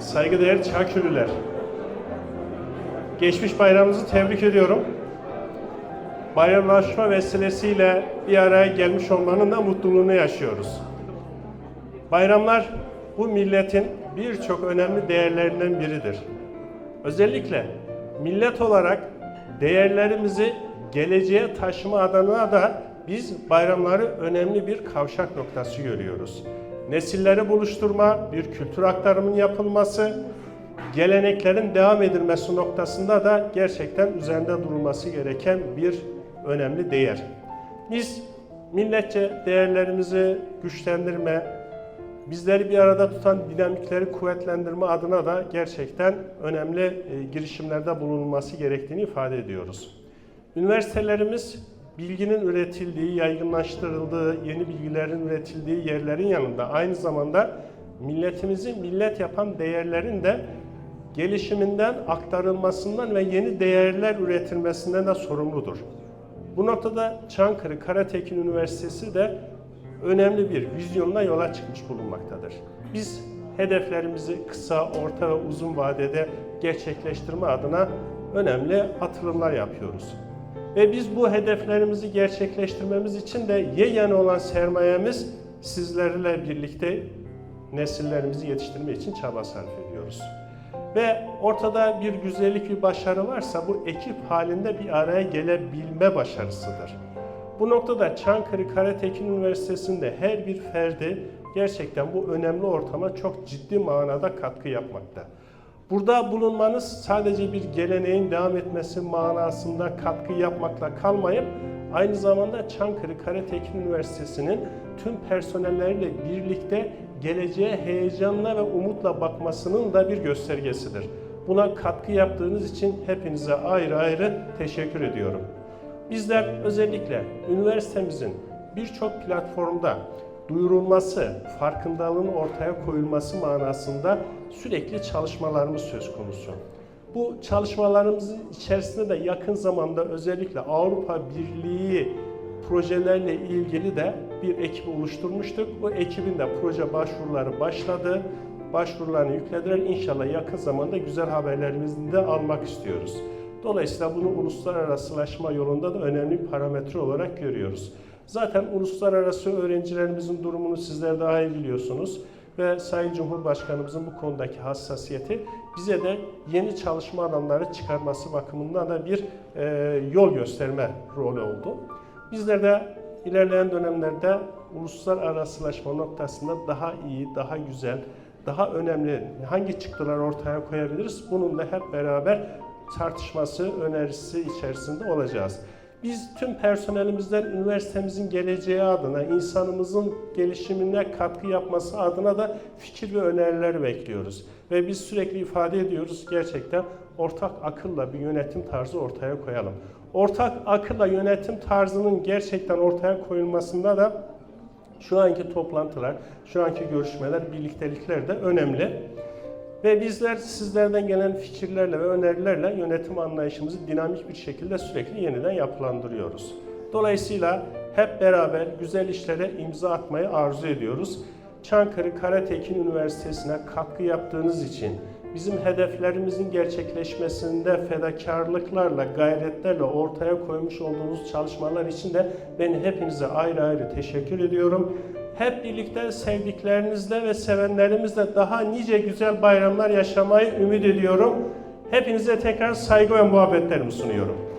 saygıdeğer Çakürlüler. Geçmiş bayramınızı tebrik ediyorum. Bayramlaşma vesilesiyle bir araya gelmiş olmanın da mutluluğunu yaşıyoruz. Bayramlar bu milletin birçok önemli değerlerinden biridir. Özellikle millet olarak değerlerimizi geleceğe taşıma adına da biz bayramları önemli bir kavşak noktası görüyoruz. Nesilleri buluşturma, bir kültür aktarımının yapılması, geleneklerin devam edilmesi noktasında da gerçekten üzerinde durulması gereken bir önemli değer. Biz milletçe değerlerimizi güçlendirme, bizleri bir arada tutan dinamikleri kuvvetlendirme adına da gerçekten önemli e, girişimlerde bulunması gerektiğini ifade ediyoruz. Üniversitelerimiz bilginin üretildiği, yaygınlaştırıldığı, yeni bilgilerin üretildiği yerlerin yanında aynı zamanda milletimizi millet yapan değerlerin de gelişiminden, aktarılmasından ve yeni değerler üretilmesinden de sorumludur. Bu noktada Çankırı Karatekin Üniversitesi de önemli bir vizyonla yola çıkmış bulunmaktadır. Biz hedeflerimizi kısa, orta ve uzun vadede gerçekleştirme adına önemli atılımlar yapıyoruz. Ve biz bu hedeflerimizi gerçekleştirmemiz için de yegane olan sermayemiz sizlerle birlikte nesillerimizi yetiştirme için çaba sarf ediyoruz. Ve ortada bir güzellik, bir başarı varsa bu ekip halinde bir araya gelebilme başarısıdır. Bu noktada Çankırı Karatekin Üniversitesi'nde her bir ferdi gerçekten bu önemli ortama çok ciddi manada katkı yapmakta. Burada bulunmanız sadece bir geleneğin devam etmesi manasında katkı yapmakla kalmayıp aynı zamanda Çankırı Karatekin Üniversitesi'nin tüm personelleriyle birlikte geleceğe heyecanla ve umutla bakmasının da bir göstergesidir. Buna katkı yaptığınız için hepinize ayrı ayrı teşekkür ediyorum. Bizler özellikle üniversitemizin birçok platformda duyurulması, farkındalığın ortaya koyulması manasında sürekli çalışmalarımız söz konusu. Bu çalışmalarımızın içerisinde de yakın zamanda özellikle Avrupa Birliği projelerle ilgili de bir ekip oluşturmuştuk. Bu ekibin de proje başvuruları başladı. Başvurularını yüklediler. İnşallah yakın zamanda güzel haberlerimizi de almak istiyoruz. Dolayısıyla bunu uluslararasılaşma yolunda da önemli bir parametre olarak görüyoruz. Zaten uluslararası öğrencilerimizin durumunu sizler daha iyi biliyorsunuz ve Sayın Cumhurbaşkanımızın bu konudaki hassasiyeti bize de yeni çalışma alanları çıkarması bakımından da bir e, yol gösterme rolü oldu. Bizler de ilerleyen dönemlerde uluslararasılaşma noktasında daha iyi, daha güzel, daha önemli hangi çıktılar ortaya koyabiliriz? Bunun da hep beraber tartışması, önerisi içerisinde olacağız. Biz tüm personelimizden üniversitemizin geleceği adına, insanımızın gelişimine katkı yapması adına da fikir ve öneriler bekliyoruz. Ve biz sürekli ifade ediyoruz gerçekten ortak akılla bir yönetim tarzı ortaya koyalım. Ortak akılla yönetim tarzının gerçekten ortaya koyulmasında da şu anki toplantılar, şu anki görüşmeler, birliktelikler de önemli. Ve bizler sizlerden gelen fikirlerle ve önerilerle yönetim anlayışımızı dinamik bir şekilde sürekli yeniden yapılandırıyoruz. Dolayısıyla hep beraber güzel işlere imza atmayı arzu ediyoruz. Çankırı Karatekin Üniversitesi'ne katkı yaptığınız için, bizim hedeflerimizin gerçekleşmesinde fedakarlıklarla, gayretlerle ortaya koymuş olduğunuz çalışmalar için de ben hepinize ayrı ayrı teşekkür ediyorum. Hep birlikte sevdiklerinizle ve sevenlerimizle daha nice güzel bayramlar yaşamayı ümit ediyorum. Hepinize tekrar saygı ve muhabbetlerimi sunuyorum.